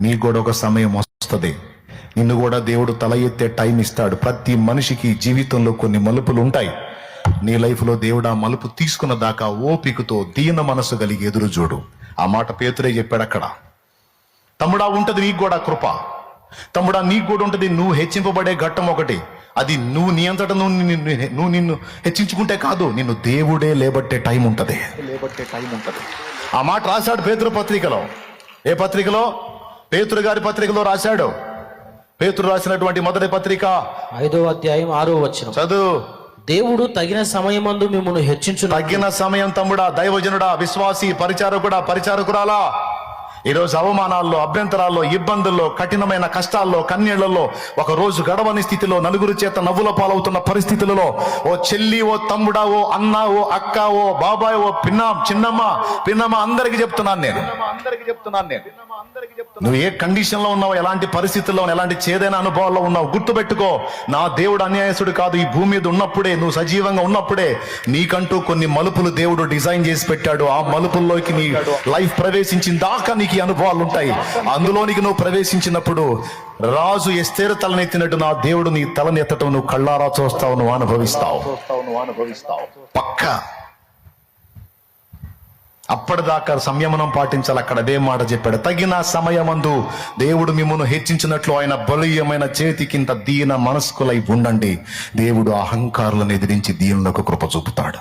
నీకు కూడా ఒక సమయం వస్తుంది. నిన్ను కూడా దేవుడు తల ఎత్తే టైం ఇస్తాడు. ప్రతి మనిషికి జీవితంలో కొన్ని మలుపులు ఉంటాయి. నీ లైఫ్లో దేవుడు ఆ మలుపు తీసుకున్న దాకా ఓపికతో దీన మనసు కలిగి ఎదురు చూడు. ఆ మాట పేతురే చెప్పాడు అక్కడ. తమ్ముడా ఉంటది నీకు కూడా కృప. తమ్ముడా నీకు కూడా ఉంటది. నువ్వు హెచ్చింపబడే ఘట్టం ఒకటి. అది నువ్వు నీ అంతటా నువ్వు నిన్ను- నువ్వు నిన్ను హెచ్చించుకుంటే కాదు నిన్ను దేవుడే లేబట్టే టైం ఉంటది. లేబట్టే టైం ఉంటది. ఆ మాట రాశాడు పేతురు పత్రికలో. ఏ పత్రికలో? పేతురు గారి పత్రికలో రాశాడు. పేతురు రాసినటువంటి మొదటి పత్రిక ఐదో అధ్యాయం ఆరో వచనం. చదువు. దేవుడు తగిన సమయమందు మిమ్మల్ని హెచ్చించును. తగ్గిన సమయం తమ్ముడా దైవజనుడా విశ్వాసి పరిచారకుడా పరిచారకురాలా? ఈరోజు అవమానాల్లో అభ్యంతరాల్లో ఇబ్బందుల్లో కఠినమైన కష్టాల్లో కన్నీళ్ళలో ఒక రోజు గడవని స్థితిలో నలుగురు చేత నవ్వుల పాలవుతున్న పరిస్థితులలో ఓ చెల్లి ఓ తమ్ముడా ఓ అన్న ఓ అక్క ఓ బాబాయ్ ఓ పిన్న చిన్నమ్మ పిన్నమ్మ అందరికి చెప్తున్నాను నేను. అందరికి చెప్తున్నాను నేను. నువ్వు ఏ కండిషన్లో ఉన్నావు ఎలాంటి పరిస్థితుల్లో ఉన్నావు, ఎలాంటి చేదైన అనుభవాల్లో ఉన్నావు గుర్తుపెట్టుకో. నా దేవుడు అన్యాయసుడు కాదు ఈ భూమి మీద ఉన్నప్పుడే నువ్వు సజీవంగా ఉన్నప్పుడే నీకంటూ కొన్ని మలుపులు దేవుడు డిజైన్ చేసి పెట్టాడు. ఆ మలుపుల్లోకి నీ లైఫ్ ప్రవేశించిన దాకా నీకు ఈ అనుభవాలు ఉంటాయి. అందులోనికి నువ్వు ప్రవేశించినప్పుడు రాజు ఎస్తేరు తలనెత్తినట్టు నా దేవుడు నీ తలనెత్తటం నువ్వు కళ్ళారా చూస్తావు నువ్వు అనుభవిస్తావు. అనుభవిస్తావు పక్క. అప్పటిదాకా సంయమనం పాటించాలి అక్కడ అదే మాట చెప్పాడు. తగిన సమయమందు దేవుడు మిమ్మల్ని హెచ్చించినట్లు ఆయన బలీయమైన చేతి కింద దీన మనస్కులై ఉండండి. దేవుడు అహంకారులను ఎదిరించి దీనులకు కృప చూపుతాడు.